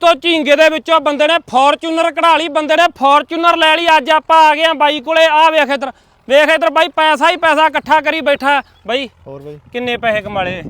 ਤੋ ਝੀਂਗੇ ਦੇ ਵਿੱਚੋਂ ਬੰਦੇ ਨੇ ਫੋਰਚੂਨਰ ਕਢਾ ਲਈ ਬੰਦੇ ਨੇ ਫੋਰਚੂਨਰ ਲੈ ਲਈ ਅੱਜ ਆਪਾਂ ਆ ਗਏ ਆ ਬਾਈ ਕੋਲੇ ਆ ਵੇਖ ਇਧਰ। ਵੇਖ ਇਧਰ ਬਾਈ ਪੈਸਾ ਹੀ ਪੈਸਾ ਇਕੱਠਾ ਕਰੀ ਬੈਠਾ। ਬਾਈ ਹੋਰ ਬਈ। ਕਿੰਨੇ ਪੈਸੇ ਕਮਾਲੇ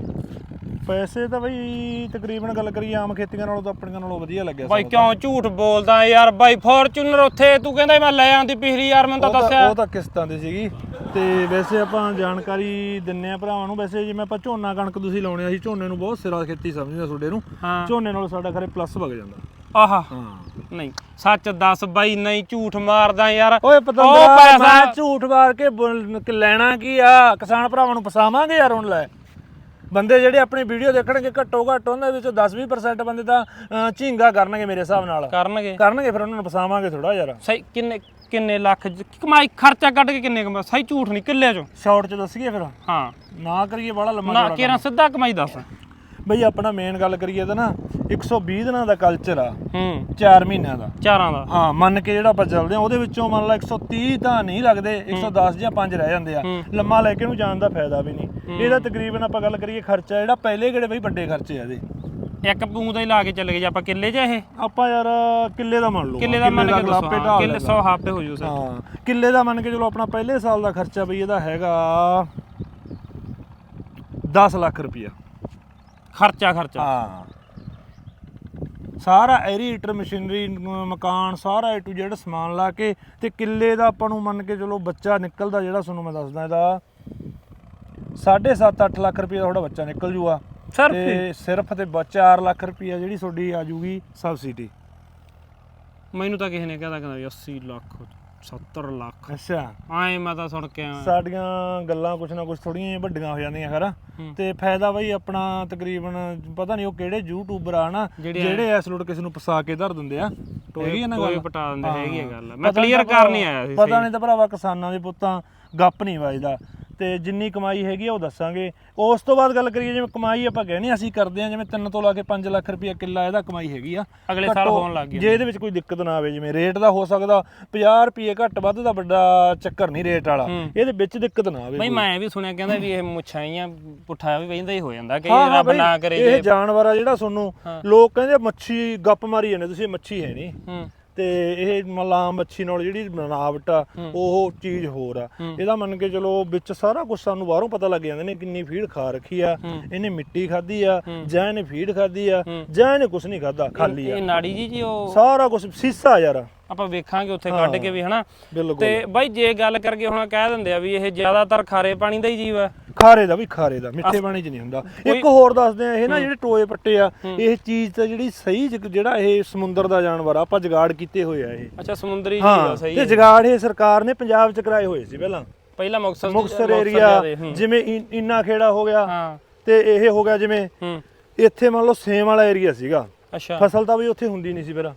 ਪੈਸੇ ਤਾਂ ਬਈ ਤਕਰੀਬਨ ਗੱਲ ਕਰੀਏ ਆਮ ਖੇਤੀਆਂ ਨਾਲੋਂ ਤਾਂ ਆਪਣੀਆਂ ਨਾਲੋਂ ਵਧੀਆ ਲੱਗਿਆ ਬਾਈ ਸਾਨੂੰ ਕਿਉਂ ਝੂਠ ਬੋਲਦਾ ਯਾਰ? ਬਾਈ ਫੋਰਚੂਨਰ ਉੱਥੇ ਤੂੰ ਕਹਿੰਦਾ ਸੀ ਮੈਂ ਲੈ ਆਂਦੀ ਪਿਛਲੀ ਯਾਰ ਮੈਨੂੰ ਤਾਂ ਉਹ ਦੱਸਿਆ। ਉਹ ਤਾਂ ਕਿਸ਼ਤਾਂ ਦੀ ਸੀਗੀ। ਤੇ ਵੈਸੇ ਆਪਾਂ ਜਾਣਕਾਰੀ ਦਿੰਨੇ ਆ ਭਰਾਵਾਂ ਨੂੰ। ਵੈਸੇ ਜਿਵੇਂ ਆਪਾਂ ਝੋਨਾ ਕਣਕ ਤੁਸੀਂ ਲਾਉਣੇ ਆ ਸੀ ਝੋਨੇ ਨੂੰ ਬਹੁਤ ਸਿਰਾ ਖੇਤੀ ਸਮਝਦੇ ਆ ਤੁਹਾਡੇ ਨੂੰ। ਹਾਂ। ਝੋਨੇ ਨਾਲ ਸਾਡਾ ਖਰੇ ਪਲੱਸ ਵਗ ਜਾਂਦਾ। ਆਹਾ। ਹਾਂ। ਨਹੀਂ ਸੱਚ ਦੱਸ ਬਾਈ ਨਹੀਂ ਝੂਠ ਮਾਰਦਾ ਯਾਰ। ਓਏ ਉਹ ਪਤੰਦਰਾ ਪੈਸਾ- ਮੈਂ ਝੂਠ ਮਾਰ ਕੇ ਬੋਲ- ਲੈਣਾ ਕੀ ਆ? ਕਿਸਾਨ ਭਰਾਵਾਂ ਨੂੰ ਫਸਾਵਾਂਗੇ ਯਾਰ ਹੁਣ ਲੈ। ਬੰਦੇ ਜਿਹੜੇ ਆਪਣੀ ਵੀਡੀਓ ਦੇਖਣਗੇ ਘੱਟੋ ਘੱਟ ਉਹਨਾਂ ਵਿੱਚ 10-20% ਬੰਦੇ ਤਾਂ ਝੀਂਗਾ ਕਰਨਗੇ ਮੇਰੇ ਹਿਸਾਬ ਨਾਲ। ਕਰਨਗੇ। ਕਰਨਗੇ ਫਿਰ ਉਹਨਾਂ ਨੂੰ ਫਸਾਵਾਂਗੇ ਥੋੜਾ ਯਾਰ ਸਹੀ ਕਿੰਨੇ ਕਿੰਨੇ ਲੱਖ ਜ- ਕਮਾਈ ਖਰਚਾ ਕੱਢ ਕੇ ਕਿੰਨੇ ਕਮਾ ਸਹੀ ਝੂਠ ਨਹੀਂ ਕਿੱਲੇ ਚੋਂ। ਸ਼ਾਰਟ ਚ ਦੱਸੀਏ ਫਿਰ? ਹਾਂ। ਨਾ ਕਰੀਏ ਬੜਾ ਲੰਮਾ ਨਾ ਕਿਹੜਾ ਸਿੱਧਾ ਕਮਾਈ ਦੱਸ। ਬਈ ਆਪਣਾ ਮੇਨ ਗੱਲ ਕਰੀਏ ਤਾਂ ਨਾ 120 ਦਿਨਾਂ ਦਾ ਕਲਚਰ ਆ। ਹੂੰ। 4 ਮਹੀਨਿਆਂ ਦਾ। ਚਾਰਾਂ ਦਾ। ਹਾਂ ਮੰਨ ਕੇ ਜਿਹੜਾ ਆਪਾਂ ਚੱਲਦੇ ਆ ਉਹਦੇ ਵਿੱਚੋਂ ਮੰਨ ਲਾ 130 ਤਾਂ ਨਹੀਂ ਲੱਗਦੇ 110 ਜਾਂ 5 ਰਹਿ ਜਾਂਦੇ ਆ। ਲੰਮਾ ਲੈ ਕੇ ਨੂੰ ਜਾਣ ਦਾ ਫਾਇਦਾ ਵੀ ਨਹੀਂ। ਇਹਦਾ ਤਕਰੀਬਨ ਆਪਾਂ ਗੱਲ ਕਰੀਏ ਖਰਚਾ ਜਿਹੜਾ ਪਹਿਲੇ ਕਿਹੜੇ ਬਈ ਵੱਡੇ ਖਰਚੇ ਆ ਇਹਦੇ। ਇੱਕ ਪੂੰ ਦਾ ਹੀ ਲਾ ਕੇ ਚੱਲ ਗਏ ਜੇ ਆਪਾਂ ਕਿੱਲੇ 'ਚ ਇਹ? ਆਪਾਂ ਯਾਰ ਕਿੱਲੇ ਦਾ ਮੰਨ ਲਓ ਕਿੱਲੇ ਦਾ ਮੰਨ ਕੇ ਦੱਸੋ ਢਾਲ ਕਿੱਲੇ ਲੈਂਦਾ। 100 ਹਾਪੇ ਹੋ ਜੂ ਸਰ। ਹਾਂ ਕਿੱਲੇ ਦਾ ਮੰਨ ਕੇ ਚਲੋ ਆਪਣਾ ਪਹਿਲੇ ਸਾਲ ਦਾ ਖਰਚਾ ਬਈ ਇਹਦਾ ਹੈਗਾ 10 ਲੱਖ ਰੁਪਇਆ। ਖਰਚਾ ਖਰਚਾ। ਹਾਂ। ਸਾਰਾ ਐਰੀਟਰ ਮਸ਼ੀਨਰੀ ਮਕਾਨ ਸਾਰਾ ਏ ਟੂ ਜ਼ੈਡ ਸਮਾਨ ਲਾ ਕੇ ਤੇ ਕਿੱਲੇ ਦਾ ਆਪਾਂ ਨੂੰ ਮੰਨ ਕੇ ਚਲੋ ਬੱਚਾ ਨਿਕਲਦਾ ਜਿਹੜਾ ਤੁਹਾਨੂੰ ਮੈਂ ਦੱਸਦਾ ਇਹਦਾ 7.5 8 ਲੱਖ ਰੁਪਏ ਦਾ ਤੁਹਾਡਾ ਬੱਚਾ ਨਿਕਲ ਜੂਗਾ। ਸਿਰਫ ਤੇ ਸਿਰਫ ਤੇ 4 ਲੱਖ ਰੁਪਏ ਜਿਹੜੀ ਤੁਹਾਡੀ ਆ ਜੂਗੀ ਸਬਸਿਡੀ। ਮੈਨੂੰ ਤਾਂ ਕਿਸੇ ਨੇ ਕਹਦਾ ਕਹਿੰਦਾ ਵੀ 80 ਲੱਖ 70 ਲੱਖ। ਅੱਛਾ। ਆਏ ਮੈਂ ਤਾਂ ਸੁਣ ਕੇ ਆਇਆ। ਸਾਡੀਆਂ ਗੱਲਾਂ ਕੁਛ ਨਾ ਕੁਛ ਥੋੜੀਆਂ ਜਿਹੀਆਂ ਵੱਡੀਆਂ ਹੋ ਜਾਂਦੀਆਂ ਖਰਾ। ਹੂੰ। ਤੇ ਫਾਇਦਾ ਬਈ ਆਪਣਾ ਤਕਰੀਬਨ ਪਤਾ ਨਹੀਂ ਉਹ ਕਿਹੜੇ ਯੂਟਿਊਬਰ ਆ ਨਾ ਜਿਹੜੇ ਜਿਹੜੇ ਐਸ ਲੋਟ ਕਿਸੇ ਨੂੰ ਫਸਾ ਕੇ ਧਰ ਦਿੰਦੇ ਆ। ਟੋਈ ਨਾ ਕੋਈ ਪਟਾ ਦਿੰਦੇ। ਹੈਗੀ ਆ ਗੱਲ। ਮੈਂ ਪਤਾ ਕਲੀਅਰ ਨਹੀਂ ਤਾਂ ਆਇਆ ਸੀ ਪਤਾ ਨਹੀਂ ਤਾਂ ਭਰਾਵਾ ਕਿਸਾਨਾਂ ਦੇ ਪੁੱਤਾਂ ਗੱਪ ਨਹੀਂ ਵੱਜਦਾ। ਤੇ ਜਿੰਨੀ ਕਮਾਈ ਹੈਗੀ ਆ ਉਹ ਦੱਸਾਂਗੇ ਉਸ ਤੋਂ ਬਾਅਦ ਗੱਲ ਕਰੀਏ ਜਿਵੇਂ ਕਮਾਈ ਆਪਾਂ ਕਹਿੰਦੇ ਅਸੀਂ ਕਰਦੇ ਆ ਜਿਵੇਂ 3 ਤੋਂ ਲਾ ਕੇ 5 ਲੱਖ ਰੁਪਏ ਕਿੱਲਾ ਇਹਦਾ ਕਮਾਈ ਹੈਗੀ ਆ ਅਗਲੇ ਸਾਲ ਘੱਟੋ- ਹੋਣ ਲੱਗ ਗਿਆ ਜੇ ਇਹਦੇ ਵਿੱਚ ਕੋਈ ਦਿੱਕਤ ਨਾ ਆਵੇ ਜਿਵੇਂ ਰੇਟ ਦਾ ਹੋ ਸਕਦਾ 50 ਰੁਪਏ ਘੱਟ ਵੱਧ ਦਾ ਵੱਡਾ ਚੱਕਰ ਨਹੀਂ ਰੇਟ ਵਾਲਾ। ਇਹਦੇ ਵਿੱਚ ਦਿੱਕਤ ਨਾ ਆਵੇ ਬਈ। ਮੈਂ ਵੀ ਸੁਣਿਆ ਕਹਿੰਦਾ ਵੀ ਇਹ ਮੁੱਛਾਂ ਪੁੱਠਾ ਵੀ ਵਹਿੰਦਾ ਹੀ ਹੋ ਜਾਂਦਾ ਕਿ ਹਾਂ, ਹਾਂ ਰੱਬ ਬਈ, ਨਾ ਕਰੇ ਇਹ ਜੇ ਜਾਨਵਰ ਆ ਜਿਹੜਾ ਤੁਹਾਨੂੰ। ਲੋਕ ਕਹਿੰਦੇ ਮੱਛੀ ਗੱਪ ਮਾਰੀ ਜਾਂਦੇ ਤੁਸੀਂ ਇਹ ਮੱਛੀ ਹੈ ਨਹੀਂ ਹੂੰ ਤੇ ਇਹ ਮਲਾ ਮੱਛੀ ਨਾਲ ਜਿਹੜੀ ਬਣਾਵਟ ਆ ਉਹ ਚੀਜ਼ ਹੋਰ ਆ। ਇਹਦਾ ਮੰਨ ਕੇ ਚਲੋ ਵਿੱਚ ਸਾਰਾ ਕੁਝ ਸਾਨੂੰ ਬਾਹਰੋਂ ਪਤਾ ਲੱਗ ਜਾਂਦਾ ਨੇ ਕਿੰਨੀ ਫੀਡ ਖਾ ਰੱਖੀ ਆ। ਇਹਨੇ ਮਿੱਟੀ ਖਾਧੀ ਆ। ਜਾਂ ਇਹਨੇ ਫੀਡ ਖਾਧੀ ਆ। ਜਾਂ ਇਹਨੇ ਕੁਝ ਨਹੀਂ ਖਾਧਾ ਖਾਲੀ ਆ ਇਹ ਨਾੜੀ ਜੀ ਜੀ ਉਹ ਸਾਰਾ ਕੁਝ ਸੀਸਾ ਯਾਰ ਆਪਾਂ ਵੇਖਾਂਗੇ ਉੱਥੇ ਕੱਢ ਕੇ ਵੀ ਹਨਾ? ਤੇ ਬਾਈ ਜੇ ਗੱਲ ਕਰਕੇ ਹੁਣ ਕਹਿ ਦਿੰਦੇ ਆ ਵੀ ਇਹ ਜ਼ਿਆਦਾਤਰ ਖਾਰੇ ਪਾਣੀ ਦਾ ਹੀ ਜੀਵ ਹੈ ਖਾਰੇ ਦਾ ਵੀ ਖਾਰੇ ਦਾ ਮਿੱਠੇ ਪਾਣੀ 'ਚ ਨਹੀਂ ਹੁੰਦਾ। ਇੱਕ ਹੋਰ ਦੱਸਦੇ ਆ ਇਹ ਨਾ ਜਿਹੜੇ ਟੋਏ ਪੱਟੇ ਆ ਇਹ ਚੀਜ਼ ਤਾਂ ਜਿਹੜੀ ਸਹੀ ਜਿਹੜਾ ਇਹ ਸਮੁੰਦਰ ਦਾ ਜਾਨਵਰ ਆ ਆਪਾਂ ਜਗਾੜ ਕੀਤੇ ਹੋਏ ਆ ਇਹ। ਅੱਛਾ ਸਮੁੰਦਰੀ ਜੀਵ ਆ ਸਹੀ ਤੇ ਜਗਾੜ ਇਹ ਸਰਕਾਰ ਨੇ ਪੰਜਾਬ 'ਚ ਕਰਾਏ ਹੋਏ ਸੀ ਪਹਿਲਾਂ। ਪਹਿਲਾਂ ਮੁਕਤਸਰ ਮੁਕਤਸਰ ਏਰੀਆ। ਜਿਵੇਂ ਇੰਨਾ ਖੇੜਾ ਹੋ ਗਿਆ ਤੇ ਇਹ ਹੋ ਗਿਆ ਜਿਵੇਂ ਇੱਥੇ ਮੰਨ ਲਓ ਸੇਮ ਵਾਲਾ ਏਰੀਆ ਸੀਗਾ। ਅੱਛਾ ਫਸਲ ਤਾਂ ਵੀ ਉੱਥੇ ਹੁੰਦੀ ਨਹੀਂ ਸੀ ਫਿਰ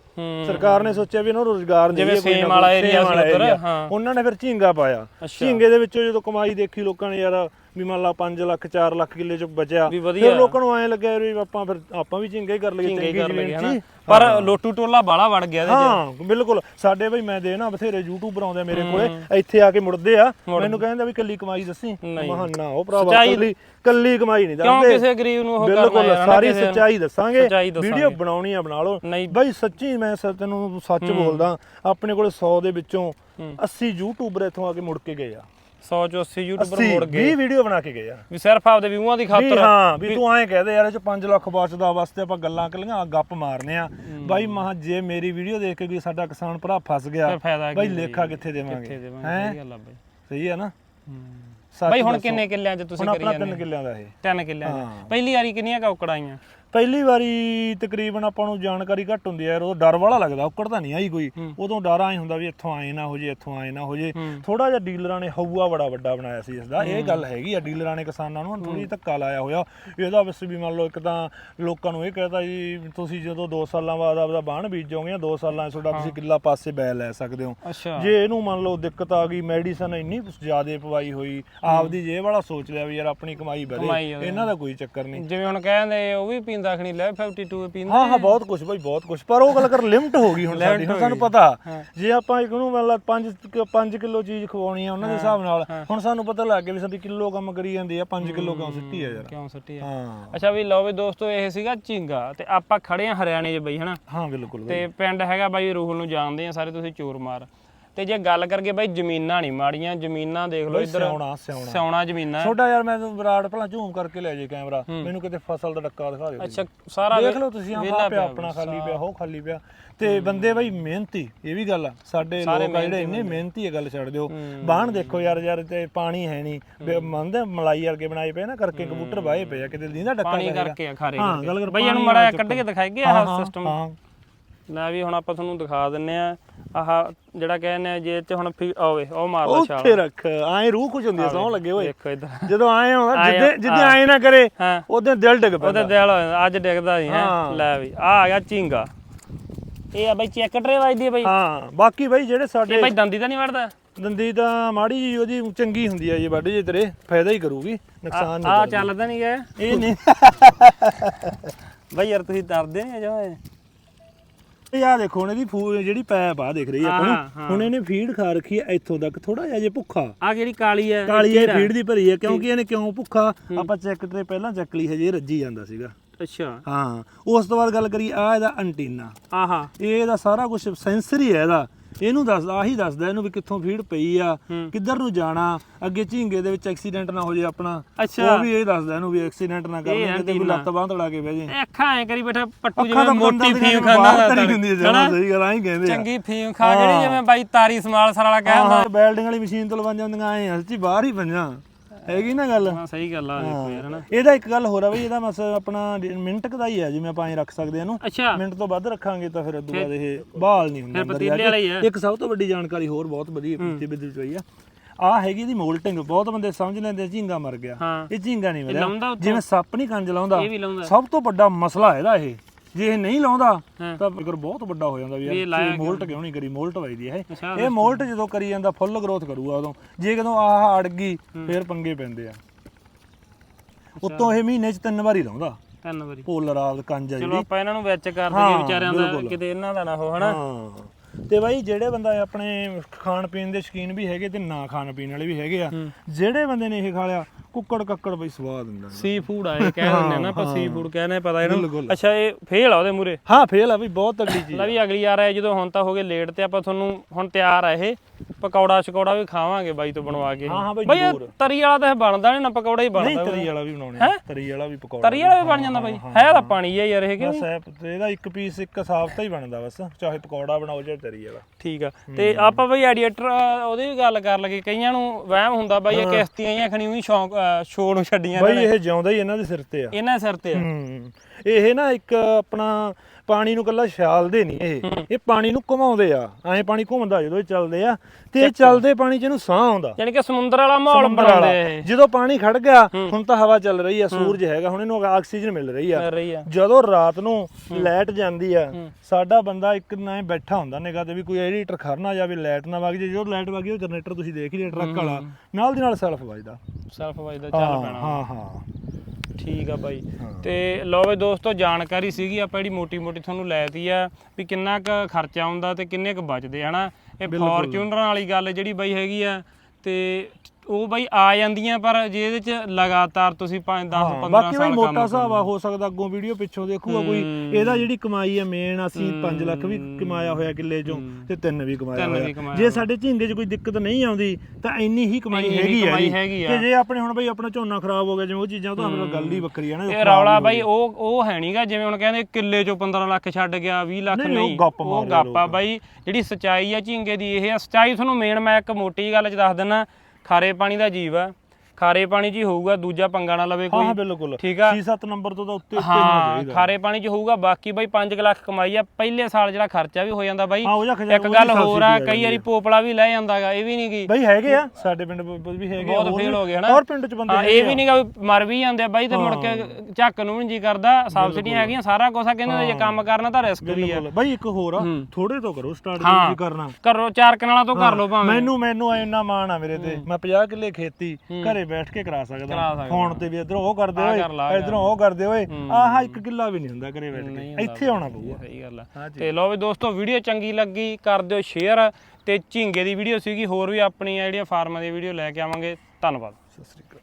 ਸਰਕਾਰ ਨੇ ਸੋਚਿਆ ਵੀ ਇਹਨਾਂ ਨੂੰ ਰੋਜ਼ਗਾਰ ਦੇਈਏ ਜਿਵੇਂ ਕੋਈ ਸੇਮ ਵਾਲਾ area ਸੀ ਉੱਧਰ। ਹਾਂ। ਉਹਨਾਂ ਨੇ ਫਿਰ ਝੀਂਗਾ ਪਾਇਆ। ਝੀਂਗੇ ਦੇ ਵਿੱਚੋਂ ਜਦੋਂ ਕਮਾਈ ਦੇਖੀ ਲੋਕਾਂ ਨੇ ਯਾਰ ਵੀ ਮੰਨ ਲਾ 5 ਲੱਖ 4 ਲੱਖ ਕਿੱਲੇ ਚ ਬਚਿਆ। ਵੀ ਵਧੀਆ। ਫਿਰ ਲੋਕਾਂ ਨੂੰ ਐਂ ਲੱਗਿਆ ਵੀ ਆਪਾਂ ਫਿਰ ਆਪਾਂ ਵੀ ਹੀ ਕਰ ਲਈਏ ਚੰਗੀ ਕਰ ਲਗੇ ਜ਼ਮੀਨ ਹਨਾ? 'ਚ। ਪਰ ਲੋਟੂ ਟੋਲਾ ਬਾਲਾ ਵੜ ਗਿਆ ਇਹਦੇ ਚ। ਹਾਂ ਬਿਲਕੁਲ। ਸਾਡੇ ਬਈ ਮੈਂ ਦੇ ਨਾ ਬਥੇਰੇ ਯੂਟਿਊਬਰ ਆਉਂਦੇ ਆ ਮੇਰੇ ਕੋਲੇ। ਇੱਥੇ ਆ ਕੇ ਮੁੜਦੇ ਆ। ਮੈਨੂੰ ਕਹਿੰਦਾ ਵੀ ਕੱਲੀ ਕਮਾਈ ਦੱਸੀ। ਨਹੀਂ। ਮਹਾਂ ਨਾ ਉਹ ਭਰਾਵਾ ਸੱਚਾਈ- ਕੱਲੀ ਕੱਲੀ ਕਮਾਈ ਨਹੀਂ ਕਿਉਂ ਦੱਸਦੇ। ਕਿਸੇ ਗਰੀਬ ਨੂੰ ਉਹ ਕਰਨਾ ਬਿਲਕੁਲ ਯਾਰ, ਹਨਾ, ਸਾਰੀ ਕਿਸੇ ਨੂੰ? ਸੱਚਾਈ ਦੱਸਾਂਗੇ। ਸੱਚਾਈ ਦੱਸਾਂਗੇ। ਵੀਡੀਓ ਬਣਾਉਣੀ ਆ ਬਣਾ ਲਓ। ਨਹੀਂ। ਬਾਈ ਸੱਚੀ ਮੈਂ ਸ- ਤੈਨੂੰ ਸੱਚ ਬੋਲਦਾ ਆਪਣੇ ਕੋਲੇ 100 ਦੇ ਵਿੱਚੋਂ 80 ਯੂਟਿਊਬਰ ਇੱਥੋਂ ਆ ਕੇ ਮੁੜ ਕੇ ਗਏ ਆ। 100 ਚੋਂ 80 ਯੂਟਿਊਬਰ 80 ਮੁੜ ਗਏ। 20 ਵੀਡੀਓ ਬਣਾ ਕੇ ਗਏ ਆ ਵੀ ਸਿਰਫ ਆਪਦੇ ਵਿਊਆਂ ਦੀ ਵੀ ਖਾਤਰ ਹਾਂ ਵੀ ਤੂੰ ਐਂ ਕਹਦੇ ਯਾਰ ਇਹ ਚ 5 ਲੱਖ ਬਚਦਾ ਵਾਸਤੇ ਆਪਾਂ ਗੱਲਾਂ ਕਲੀਆਂ ਗੱਪ ਮਾਰਨੇ ਆ। ਬਾਈ ਮਹਾ ਜੇ ਮੇਰੀ ਵੀਡੀਓ ਦੇਖ ਕੇ ਕੋਈ ਸਾਡਾ ਕਿਸਾਨ ਭਰਾ ਫਸ ਗਿਆ ਫਿਰ ਫਾਇਦਾ ਕੀ ਬਾਈ? ਲੇਖਾ ਕਿੱਥੇ ਕਿੱਥੇ ਦੇਵਾਂਗੇ? ਦੇਵਾਂਗੇ? ਹੈਂ? ਸਹੀ ਗੱਲ ਆ ਬਈ। ਸਹੀ ਹੈ ਨਾ। ਸੱਚ ਬਈ ਹੁਣ ਦੱਸੋ। ਕਿੰਨੇ ਕਿੱਲਿਆਂ 'ਚ ਤੁਸੀਂ ਹੁਣ ਕਰੀ ਆਪਣਾ ਜਾਂਦੇ 3 ਕਿੱਲਿਆਂ ਦਾ ਇਹ। ਤਿੰਨ ਕਿੱਲਿਆਂ 'ਚ। ਹਾਂ। ਪਹਿਲੀ ਵਾਰੀ ਕਿੰਨੀਆਂ ਕੌਕੜ ਆਈਆਂ ਪਹਿਲੀ ਵਾਰੀ ਤਕਰੀਬਨ ਆਪਾਂ ਨੂੰ ਜਾਣਕਾਰੀ ਘੱਟ ਹੁੰਦੀ ਹੈ ਯਾਰ ਉਹ ਡਰ ਵਾਲਾ ਲੱਗਦਾ ਔਕੜ ਤਾਂ ਨਹੀਂ ਆਈ ਕੋਈ। ਉਦੋਂ ਡਰ ਆਈ ਹੁੰਦਾ ਵੀ ਇੱਥੋਂ ਆਏ ਨਾ ਹੋ ਜੇ ਇੱਥੋਂ ਆਏ ਨਾ ਹੋ ਜੇ। ਥੋੜਾ ਜਿਹਾ ਡੀਲਰਾਂ ਨੇ ਹਊਆ ਬੜਾ ਵੱਡਾ ਬਣਾਇਆ ਸੀ ਇਸ ਦਾ ਇਹ ਗੱਲ ਹੈਗੀ ਆ ਡੀਲਰਾਂ ਨੇ ਕਿਸਾਨਾਂ ਨੂੰ ਥੋੜੀ ਧੱਕਾ ਲਾਇਆ ਹੋਇਆ। ਇਹਦਾ ਬਸ ਵੀ ਮੰਨ ਲਓ ਇੱਕ ਤਾਂ ਲੋਕਾਂ ਨੂੰ ਇਹ ਕਹਤਾ ਜੀ ਤੁਸੀਂ ਜਦੋਂ 2 ਸਾਲਾਂ ਬਾਅਦ ਆਪਦਾ ਬਾਣ ਬੀਜੋਗੇ 2 ਸਾਲਾਂ 'ਚ ਤੁਹਾਡਾ ਤੁਸੀਂ ਕਿੱਲਾ ਪਾਸੇ ਬੈ ਲੈ ਸਕਦੇ ਹੋ। ਜੇ ਇਹਨੂੰ ਮੰਨ ਲਓ ਦਿੱਕਤ ਆ ਗਈ ਮੈਡੀਸਨ ਇੰਨੀ ਜ਼ਿਆਦੇ ਪਵਾਈ ਹੋਈ ਆਪਦੀ ਜੇਬ ਵਾਲਾ ਸੋਚ ਲਿਆ ਵੀ ਯਾਰ ਆਪਣੀ ਕਮਾਈ ਵਧੇ। ਇਹਨਾਂ ਦਾ ਕੋਈ ਚੱਕਰ ਨਹੀਂ। ਜਿਵੇਂ ਹੁਣ ਕਹਿੰਦੇ ਉਹ ਵੀ ਦਖਣੀ ਲੈ 52 ਪੀਂਦੇ ਹਾਂ ਹਾਂ ਬਹੁਤ ਕੁਝ ਬਾਈ ਬਹੁਤ ਕੁਝ ਪਰ ਉਹ ਗੱਲ ਕਰ ਲਿਮਟ ਹੋ ਗਈ ਹੁਣ ਸਾਡੀ ਹੁਣ ਸਾਨੂੰ ਪਤਾ। ਜੇ ਆਪਾਂ ਇੱਕ ਨੂੰ ਮਤਲਬ 5 5 ਕਿਲੋ ਚੀਜ਼ ਖਵਾਉਣੀ ਆ ਉਹਨਾਂ ਦੇ ਹਿਸਾਬ ਨਾਲ ਹੁਣ ਸਾਨੂੰ ਪਤਾ ਲੱਗ ਗਿਆ ਵੀ ਸਾਡੀ ਕਿਲੋ ਕੰਮ ਕਰੀ ਜਾਂਦੀ ਆ 5 ਕਿਲੋ ਕਿਉਂ ਸਿੱਟੀ ਆ ਯਾਰ। ਕਿਉਂ ਸੱਟੀ ਆ? ਹਾਂ। ਅੱਛਾ ਵੀ ਲਓ ਵੀ ਦੋਸਤੋ ਇਹ ਸੀਗਾ ਝਿੰਗਾ ਤੇ ਆਪਾਂ ਖੜੇ ਆ ਹਰਿਆਣੇ 'ਚ ਬਈ ਹਨਾ? ਹਾਂ ਬਿਲਕੁਲ। ਤੇ ਪਿੰਡ ਹੈਗਾ ਬਾਈ ਰੂਹਲ ਨੂੰ ਜਾਣਦੇ ਆ ਸਾਰੇ ਤੁਸੀਂ ਚੋਰ ਮਾਰ। ਤੇ ਜੇ ਗੱਲ ਕਰਗੇ ਬਾਈ ਜ਼ਮੀਨਾਂ ਨਹੀਂ ਮਾੜੀਆਂ ਜ਼ਮੀਨਾਂ ਦੇਖ ਲਓ ਇੱਧਰ ਸਿਆਉਣਾ ਸਿਆਉਣਾ। ਸਿਆਉਣਾ ਜ਼ਮੀਨਾਂ। ਛੋਟਾ ਯਾਰ ਮੈਂ ਤੂੰ ਵਿਰਾਟ ਭਲਾ ਝੂਮ ਕਰਕੇ ਲੈ ਜੇ ਕੈਮਰਾ। ਮੈਨੂੰ ਕਿਤੇ ਫਸਲ ਦਾ ਡੱਕਾ ਦਿਖਾ ਦਿਓ ਅੱਛਾ ਸਾਰਾ ਦੇਖ ਲਓ ਤੁਸੀਂ ਆਹ ਪਿਆ ਆਪਣਾ ਖਾਲੀ ਪਿਆ ਹੋ ਖਾਲੀ ਪਿਆ। ਤੇ ਬੰਦੇ ਬਾਈ ਮਿਹਨਤੀ ਇਹ ਵੀ ਗੱਲ ਆ। ਸਾਡੇ ਲੋਕ ਆ ਜਿਹੜੇ ਇੰਨੇ ਮਿਹਨਤੀ ਇਹ ਗੱਲ ਛੱਡ ਦਿਓ। ਬਾਣ ਦੇਖੋ ਯਾਰ ਯਾਰ ਤੇ ਪਾਣੀ ਹੈ ਨਹੀਂ। ਮੰਨਦੇ ਮਲਾਈ ਵਰਗੇ ਬਣਾਏ ਪਏ ਨਾ ਕਰਕੇ ਕਬੂਤਰ ਵਾਏ ਪਏ ਆ ਕਿਤੇ ਦੀਂਦਾ ਡੱਕਾ ਪਾਣੀ। ਕਰਕੇ ਆ ਖਾਰੇ ਹਾਂ ਗੱਲ ਕਰ ਬਈ ਇਹਨੂੰ ਮੜਾ ਕੱਢ ਕੇ ਦਿਖਾਈਏ ਆਹ ਸਿਸਟਮ ਹਾਂ। ਲੈ ਵੀ ਹੁਣ ਆਪਾਂ ਤੁਹਾਨੂੰ ਦਿਖਾ ਦਿੰਨੇ ਆ। ਆਹ ਜਿਹੜਾ ਕਹਿੰਦੇ ਆ ਜੇ ਚ ਹੁਣ ਆਵੇ ਉਹ ਮਾਰ ਲਾ ਛਾਲ। ਉੱਥੇ ਰੱਖ ਐਂ ਰੂਹ ਕੁਝ ਹੁੰਦੀ ਸੌਂ ਲੱਗੇ ਓਏ। ਦੇਖੋ ਇੱਧਰ। ਜਦੋਂ ਆਏ ਹੁੰਦਾ ਆਏ ਜਿੱਦੇ ਜਿੱਦੇ ਆਏ ਨਾ ਕਰੇ ਹਾਂ। ਉਹਦੇ ਦਿਲ ਡਿੱਗ ਪੈਂਦਾ। ਉਹਦੇ ਦਿਲ ਹੋ ਅੱਜ ਡਿੱਗਦਾ ਹੈ। ਹਾਂ। ਲੈ ਵੀ ਆ ਆ ਗਿਆ ਝਿੰਗਾ। ਇਹ ਆ ਬਈ ਚੈੱਕ ਟਰੇ ਵੱਜਦੀ ਆ ਬਈ। ਹਾਂ ਬਾਕੀ ਬਾਈ ਜਿਹੜੇ ਸਾਡੇ ਇਹ ਬਈ ਦੰਦੀ ਤਾਂ ਨਹੀਂ ਵੜਦਾ ਦੰਦੀ ਤਾਂ ਮਾੜੀ ਜੀ ਉਹਦੀ ਚੰਗੀ ਹੁੰਦੀ ਆ ਜੀ ਵੱਢ ਜੇ ਤੇਰੇ ਫਾਇਦਾ ਹੀ ਕਰੂਗੀ ਨੁਕਸਾਨ ਨਹੀਂ ਆ ਚੱਲਦਾ ਨਹੀਂ ਗਿਆ ਇਹ ਨਹੀਂ ਬਈ ਯਾਰ ਤੁਸੀਂ ਡਰਦੇ ਨਹੀਂ ਜੋ ਇਹ ਆ ਦੇਖੋ ਹੁਣ ਇਹਦੀ ਫੂ ਜਿਹੜੀ ਪੈਪ ਆ ਦੇਖ ਰਹੀ ਆ ਆਪਾਂ ਹਾਂ, ਨੂੰ ਹੁਣ ਇਹਨੇ ਫੀਡ ਖਾ ਰੱਖੀ ਆ ਇੱਥੋਂ ਤੱਕ ਥੋੜਾ ਜਿਹਾ ਜੇ ਭੁੱਖਾ। ਆ ਜਿਹੜੀ ਕਾਲੀ ਹੈ ਕਾਲੀ ਇਹ ਫੀਡ ਦੀ ਭਰੀ ਆ ਕਿਉਂਕਿ ਇਹਨੇ ਕਿਉਂ ਭੁੱਖਾ? ਆਪਾਂ ਚੈੱਕ ਤੇ ਪਹਿਲਾਂ ਚੱਕ ਲਈ ਹਜੇ ਰੱਜੀ ਜਾਂਦਾ ਸੀਗਾ। ਅੱਛਾ। ਹਾਂ ਉਸ ਤੋਂ ਬਾਅਦ ਗੱਲ ਕਰੀ ਆ ਇਹਦਾ ਐਂਟੀਨਾ ਆਹਾ। ਇਹ ਇਹਦਾ ਸਾਰਾ ਕੁਝ ਸੈਂਸਰ ਹੀ ਹੈ ਇਹਦਾ। ਇਹਨੂੰ ਦੱਸਦਾ ਆਹੀ ਦੱਸਦਾ ਇਹਨੂੰ ਵੀ ਕਿੱਥੋਂ ਫੀਡ ਪਈ ਆ। ਕਿੱਧਰ ਨੂੰ ਜਾਣਾ ਅੱਗੇ ਝੀਂਗੇ ਦੇ ਵਿੱਚ ਐਕਸੀਡੈਂਟ ਨਾ ਹੋ ਜੇ ਆਪਣਾ। ਉਹ ਵੀ ਇਹ ਦੱਸਦਾ ਇਹਨੂੰ ਵੀ ਐਕਸੀਡੈਂਟ ਨਾ ਕਰ ਲੈ ਕਿਤੇ ਕੋਈ। ਲੱਤ ਬਾਂਹ ਤੜਾ ਕੇ ਬਹਿ ਜੇ। ਅੱਖਾਂ ਐ ਕਰੀ ਬੈਠਾ ਪੱਟੂ ਜਿਵੇਂ ਮੋਟੀ ਫੀਮ ਖਾਂਦਾ ਤਰੀ ਹੁੰਦੀ ਹੈ ਜਮਾਂ ਸਹੀ ਗੱਲ ਆਹੀਂ ਕਹਿੰਦੇ ਆ। ਚੰਗੀ ਫੀਮ ਖਾ ਜਿਹੜੀ ਜਿਵੇਂ ਬਾਈ ਤਾਰੀ ਸਮਾਲ ਸਰ ਵਾਲਾ ਕਹਿੰਦਾ ਬੈਲਡਿੰਗ ਵਾਲੀ ਮਸ਼ੀਨ ਤੋਂ ਲਵਾਂ ਜਾਂਦੀਆਂ ਆਏ ਅਸੀਂ ਬਾਹਰ ਹੀ ਪੰਜਾਂ ਹੈਗੀ ਨਾ ਗੱਲ? ਹਾਂ ਸਹੀ ਗੱਲ ਆ ਦੇਖੋ ਯਾਰ ਹਨਾ। ਇਹਦਾ ਇੱਕ ਗੱਲ ਹੋਰ ਆ ਬਈ ਇਹਦਾ ਮਸ ਆਪਣਾ ਮਿੰਟ ਕੁ ਦਾ ਹੀ ਆ ਜਿਵੇਂ ਆਪਾਂ ਐਂ ਰੱਖ ਸਕਦੇ ਆ ਇਹਨੂੰ। ਅੱਛਾ। ਮਿੰਟ ਤੋਂ ਵੱਧ ਰੱਖਾਂਗੇ ਤਾਂ ਫਿਰ ਉਦੋਂ ਬਾਅਦ ਇਹ ਬਾਲ ਨਹੀਂ ਹੁੰਦਾ ਅੰਦਰ ਪਤੀਲੇ ਵਾਲਾ ਹੀ ਆ। ਕੇ। ਇੱਕ ਸਭ ਤੋਂ ਵੱਡੀ ਜਾਣਕਾਰੀ ਹੋਰ ਬਹੁਤ ਵਧੀਆ ਪੀਤੀ ਵਿਦ ਵਿੱਚ ਆ। ਆ ਹੈਗੀ ਇਹਦੀ ਮੋਲਟਿੰਗ ਬਹੁਤ ਬੰਦੇ ਸਮਝ ਲੈਂਦੇ ਝੀਂਗਾ ਮਰ ਗਿਆ। ਇਹ ਝੀਂਗਾ ਨਹੀਂ ਮਰਿਆ? ਜਿਵੇਂ ਸੱਪ ਨਹੀਂ ਕੰਜ ਲਾਉਂਦਾ। ਸਭ ਤੋਂ ਵੱਡਾ ਮਸਲਾ ਇਹਦਾ ਇਹ। ਜੇ ਇਹ ਨਹੀਂ ਲਾਉਂਦਾ। ਤਾਂ ਫਿਕਰ ਬਹੁਤ ਵੱਡਾ ਹੋ ਜਾਂਦਾ ਵੀ ਇਹ ਯਾਰ ਇਹ ਮੋਲਟ ਕਿਉਂ? ਨਹੀਂ ਕਰੀ ਮੋਲਟ ਵਜਦੀ ਹੈ ਅੱਛਾ ਇਹ ਮੋਲਟ ਜਦੋਂ ਕਰੀ ਜਾਂਦਾ ਫੁੱਲ ਗਰੋਥ ਕਰੂਗਾ ਉਦੋਂ। ਜੇ ਕਦੋਂ ਆਹ ਅੜ ਗਈ ਫੇਰ ਪੰਗੇ ਪੈਂਦੇ ਆ। ਉਤੋਂ ਇਹ ਮਹੀਨੇ ਚ ਤਿੰਨ ਵਾਰੀ ਲਾਉਂਦਾ। ਤਿੰਨ ਵਾਰੀ। ਪੋਲਰ ਆਲ ਕੰਜ ਆ ਚਲੋ ਆਪਾਂ ਇਹਨਾਂ ਨੂੰ ਵਿੱਚ ਕਰ ਦਈਏ ਵਿਚਾਰਿਆਂ ਦਾ। ਕਿਤੇ ਇਹਨਾਂ ਦਾ ਨਾ ਹੋ ਹਨਾ? ਤੇ ਬਾਈ ਜਿਹੜੇ ਬੰਦਾ ਆਪਣੇ ਖਾਣ ਪੀਣ ਦੇ ਸ਼ੌਕੀਨ ਵੀ ਹੈਗੇ ਤੇ ਨਾ ਖਾਣ ਪੀਣ ਵਾਲੇ ਵੀ ਹੈਗੇ ਆ ਜਿਹੜੇ ਬੰਦੇ ਨੇ ਇਹ ਖਾ ਲਿਆ ਕੁੱਕੜ ਕੱਕੜ ਬਈ ਸਵਾਦ ਹੁੰਦਾ ਸੀ ਫੂਡ ਆ ਇਹ ਕਹਿ ਦਿੰਦੇ ਆ ਨਾ ਆਪਾਂ ਸੀ ਫੂਡ ਕਹਿੰਦੇ ਆ, ਪਤਾ ਇਹਨੂੰ। ਬਿਲਕੁਲ। ਅੱਛਾ ਇਹ ਫੇਲ ਆ ਉਹਦੇ ਮੂਰੇ ਹਾਂ ਫੇਲ ਆ ਵੀ ਬਹੁਤ ਤਗੜੀ ਚੀਜ਼ ਲੈ ਵੀ ਅਗਲੀ ਵਾਰ ਆ ਜਦੋਂ ਹੁਣ ਤਾਂ ਹੋ ਗਏ ਲੇਟ ਤੇ ਆਪਾਂ ਤੁਹਾਨੂੰ ਹੁਣ ਤਿਆਰ ਆ ਇਹ। ਪਕੌੜਾ ਸ਼ਕੌੜਾ ਵੀ ਖਾਵਾਂਗੇ ਬਾਈ ਤੋਂ ਬਣਵਾ ਕੇ। ਹਾਂ, ਹਾਂ ਬਾਈ, ਬਾਈ ਇਹ ਜ਼ਰੂਰ। ਤਰੀ ਵਾਲਾ ਤਾਂ ਇਹ ਬਣਦਾ ਨਹੀਂ ਨਾ ਪਕੌੜਾ ਹੀ ਨਹੀਂ ਬਣਦਾ ਤਰੀ ਵਾਲਾ ਵੀ ਬਣਾਉਣੇ ਆ। ਤਰੀ ਵਾਲਾ ਵੀ ਪਕੌੜਾ ਤਰੀ ਵਾਲਾ ਵੀ ਬਣ ਜਾਂਦਾ ਬਾਈ। ਹੈ ਤਾਂ ਪਾਣੀ ਆ ਯਾਰ ਇਹ ਕਿ ਬਸ ਐ ਤੇ ਇਹਦਾ ਇੱਕ ਪੀਸ ਇੱਕ ਸਾਫ਼ ਤਾਂ ਹੀ ਬਣਦਾ ਬਸ। ਚਾਹੇ ਪਕੌੜਾ ਬਣਾਓ ਚਾਹੇ ਤਰੀ ਵਾਲਾ। ਠੀਕ ਆ। ਤੇ ਆਪਾਂ ਬਈ ਐਡੀਟਰ ਉਹਦੀ ਵੀ ਗੱਲ ਕਰ ਲਗੇ ਕਈਆਂ ਨੂੰ ਵਹਿਮ ਹੁੰਦਾ ਬਾਈ ਇਹ ਕਿਸ਼ਤੀਆਂ ਹੀ ਖਣੀ ਉਹੀ ਸ਼ੌਂਕ ਸ਼ੋਅ ਨੂੰ ਛੱਡੀਆਂ ਬਾਈ ਇਹ ਜਿਉਂਦਾ ਹੀ ਇਹਨਾਂ ਦੇ ਸਿਰ ਤੇ ਆ। ਇਹਨਾਂ ਸਿਰ ਤੇ ਆ। ਹੂੰ ਇਹ ਨਾ ਇੱਕ ਆਪਣਾ ਪਾਣੀ ਨੂੰ ਕੱਲਾ ਛਾਲਦੇ ਨਹੀਂ ਇਹ। ਇਹ ਪਾਣੀ ਨੂੰ ਘੁਮਾਉਂਦੇ ਆ। ਐਂ ਪਾਣੀ ਘੁੰਮਦਾ ਜਦੋਂ ਇਹ ਚੱਲਦੇ ਆ ਤੇ ਇਹ ਚੱਲਦੇ ਪਾਣੀ 'ਚ ਇਹਨੂੰ ਸਾਹ ਆਉਂਦਾ। ਯਾਨੀ ਕਿ ਸਮੁੰਦਰ ਵਾਲਾ ਮਾਹੌਲ ਸਮੁੰਦਰ ਵਾਲਾ। ਬਣਾਉਂਦੇ ਆ ਇਹ। ਜਦੋਂ ਪਾਣੀ ਖੜ ਗਿਆ ਹੁਣ ਤਾਂ ਹਵਾ ਚੱਲ ਰਹੀ ਆ ਸੂਰਜ ਹੈਗਾ ਹੁਣ ਇਹਨੂੰ ਆਕਸੀਜਨ ਮਿਲ ਰਹੀ ਆ। ਮਿਲ ਰਹੀ ਆ। ਜਦੋਂ ਰਾਤ ਨੂੰ ਲਾਈਟ ਜਾਂਦੀ ਆ ਸਾਡਾ ਬੰਦਾ ਇੱਕ ਨਾ ਹੀ ਬੈਠਾ ਹੁੰਦਾ ਨਿਗਾਹ ਤੇ ਵੀ ਕੋਈ ਐਡੀਟਰ ਖੜਨਾ ਜਾਵੇ ਲਾਈਟ ਨਾ ਵਗ ਜੇ ਜਦੋਂ ਲਾਈਟ ਵਗ ਗਈ ਉਹ ਜਨਰੇਟਰ ਤੁਸੀਂ ਦੇਖ ਹੀ ਲਿਆ ਟਰੱਕ ਵਾਲਾ। ਨਾਲ ਦੀ ਨਾਲ ਸੈਲਫ ਵੱਜਦਾ। ਸੈਲਫ ਵਾਈਜ਼ ਦਾ ਚੱਲ ਹਾਂ ਪੈਣਾ। ਹਾਂ ਹਾਂ। ਠੀਕ ਆ ਬਾਈ। ਤੇ ਲਓ ਬਈ ਦੋਸਤੋ ਜਾਣਕਾਰੀ ਸੀਗੀ ਆਪਾਂ ਜਿਹੜੀ ਮੋਟੀ ਮੋਟੀ ਤੁਹਾਨੂੰ ਲੈਤੀ ਆ ਵੀ ਕਿੰਨਾ ਕੁ ਖਰਚਾ ਆਉਂਦਾ ਤੇ ਕਿੰਨੇ ਕੁ ਬਚਦੇ ਹਨਾ? ਇਹ ਫੋਰਚੂਨਰਾਂ ਵਾਲੀ ਗੱਲ ਜਿਹੜੀ ਬਾਈ ਹੈਗੀ ਆ ਤੇ ਉਹ ਬਾਈ ਆ ਜਾਂਦੀਆਂ ਪਰ ਜੇ ਇਹਦੇ ਚ ਲਗਾਤਾਰ ਤੁਸੀਂ 5 10 15 ਬਾਕੀ ਬਈ ਸਾਲ ਮੋਟਾ ਕੰਮ ਹਿਸਾਬ ਆ ਹੋ ਸਕਦਾ ਅੱਗੋਂ ਵੀਡੀਓ ਪਿੱਛੋਂ ਦੇਖੂਗਾ ਕੋਈ। ਇਹਦਾ ਜਿਹੜੀ ਕਮਾਈ ਆ ਮੇਨ ਅਸੀਂ 5 ਲੱਖ ਵੀ ਕਮਾਇਆ ਹੋਇਆ ਕਿੱਲੇ ਚੋਂ ਤੇ 3 ਵੀ ਕਮਾਇਆ ਹੋਇਆ। ਜੇ ਸਾਡੇ ਝੀਂਗੇ 'ਚ ਕੋਈ ਦਿੱਕਤ ਨਹੀਂ ਆਉਂਦੀ ਤਾਂ ਇੰਨੀ ਹੀ ਕਮਾਈ ਹੀ ਹੈਗੀ ਆ। ਤੇ ਜੇ ਆਪਣੇ ਹੁਣ ਬਈ ਆਪਣਾ ਝੋਨਾ ਖਰਾਬ ਹੋ ਗਿਆ ਜਿਵੇਂ ਉਹ ਚੀਜ਼ਾਂ ਤਾਂ ਆਪਣੇ ਗੱਲ ਹੀ ਵੱਖਰੀ ਆ ਨਾ ਇਹ ਰੌਲਾ ਬਾਈ ਉਹ ਉਹ ਹੈ ਨਹੀਂਗਾ ਜਿਵੇਂ ਹੁਣ ਕਹਿੰਦੇ ਕਿੱਲੇ ਚੋਂ 15 ਲੱਖ ਛੱਡ ਗਿਆ 20 ਲੱਖ ਨਹੀਂ, ਉਹ ਗੱਪ ਆ ਬਾਈ। ਜਿਹੜੀ ਸਚਾਈ ਆ ਝਿੰਗੇ ਦੀ ਇਹ ਆ। ਸਚਾਈ ਤੁਹਾਨੂੰ ਮੇਨ ਮੈਂ ਇੱਕ ਮੋਟੀ ਗੱਲ ਚ ਦੱਸ ਦਿੰਨਾ ਖਾਰੇ ਪਾਣੀ ਦਾ ਜੀਵ ਆ। ਖਾਰੇ ਪਾਣੀ 'ਚ ਹੀ ਹੋਊਗਾ ਦੂਜਾ ਪੰਗਾ ਨਾ ਲਵੇ ਹਾਂ ਕੋਈ। ਹਾਂ ਬਿਲਕੁਲ। ਠੀਕ ਆ? 6-7 ਨੰਬਰ ਤੋਂ ਤਾਂ ਉੱਤੇ ਉੱਤੇ ਹੋਣਾ ਹਾਂ ਚਾਹੀਦਾ। ਖਾਰੇ ਪਾਣੀ 'ਚ ਹੋਊਗਾ ਬਾਕੀ ਬਾਈ 5 ਲੱਖ ਕਮਾਈ ਆ। ਪਹਿਲੇ ਸਾਲ ਜਿਹੜਾ ਖਰਚਾ ਵੀ ਹੋ ਜਾਂਦਾ ਬਾਈ। ਹਾਂ ਉਹ ਜਾ ਖਜਾ ਇੱਕ ਗੱਲ ਹੋਰ ਆ ਕਈ ਵਾਰੀ ਪੋਪਲਾ ਵੀ ਲੈ ਜਾਂਦਾਗਾ ਇਹ ਵੀ ਨਹੀਂ ਗੀ। ਬਈ ਹੈਗੇ ਆ ਸਾਡੇ ਪਿੰਡ ਬ- ਬ- ਵੀ ਹੈਗੇ ਆ, ਬਹੁਤ ਹੋਰ ਫੇਲ ਵੀ- ਹੋ ਗਏ ਹਨਾ। ਹੋਰ ਪਿੰਡ 'ਚ ਬੰਦੇ ਹਾਂ ਇਹ ਵੀ ਨਹੀਂਗਾ ਮਰ ਵੀ ਜਾਂਦੇ ਆ ਬਾਈ ਤੇ ਮੁੜ ਕੇ ਝੱਕ ਨੂੰ ਵੀ ਨੀ ਜੀ ਕਰਦਾ ਸਬਸਿਡੀਆਂ ਹੈਗੀਆਂ ਸਾਰਾ ਕੁਝ ਆ ਕਹਿੰਦੇ ਨੇ ਜੇ ਕੰਮ ਕਰਨਾ ਤਾਂ ਰਿਸਕ ਵੀ ਆ। ਬਿਲਕੁਲ। ਬਈ ਇੱਕ ਹੋਰ ਆ ਥੋੜੇ ਤੋਂ ਕਰੋ ਸਟਾਰਟ। ਜੀ ਕਰਨਾ। ਕਰੋ ਚਾਰ ਕਨਾਲਾਂ ਤੋਂ ਕਰ ਲਓ ਭਾਵੇਂ। ਮੈਨੂੰ ਮੈਨੂੰ ਇੰਨਾ ਮਾਣ ਆ ਮੇਰੇ ਤੇ। ਮੈਂ 50 ਕਿੱਲੇ ਖੇਤੀ ਘਰੇ ਘਰੇ ਬੈਠ ਕੇ ਕਰਾ ਕਰਾ ਸਕਦਾ। ਸਕਦਾ। ਫੋਨ ਤੇ ਵੀ ਇਧਰੋਂ ਉਹ ਕਰਦੇ ਆਹ ਓਏ ਕਰ ਲਾ, ਆਹ ਇਧਰੋਂ ਉਹ ਕਰਦੇ ਓਏ। ਆਹ ਇੱਕ ਕਿੱਲਾ ਵੀ ਨਹੀਂ ਹੁੰਦਾ ਘਰੇ ਬੈਠ ਕੇ। ਇੱਥੇ ਆਉਣਾ ਪਊਗਾ। ਸਹੀ ਗੱਲ ਆ। ਤੇ ਲਓ ਵੀ ਦੋਸਤੋ ਵੀਡੀਓ ਚੰਗੀ ਲੱਗੀ ਕਰ ਦਿਓ ਸ਼ੇਅਰ ਤੇ ਝੀਂਗੇ ਦੀ ਵੀਡੀਓ ਸੀਗੀ ਹੋਰ ਵੀ ਆਪਣੀਆਂ ਜਿਹੜੀਆਂ ਫਾਰਮਾਂ ਦੀ ਵੀਡੀਓ ਲੈ ਕੇ ਆਵਾਂਗੇ। ਧੰਨਵਾਦ। ਸਤਿ ਸ੍ਰੀ ਅਕਾਲ।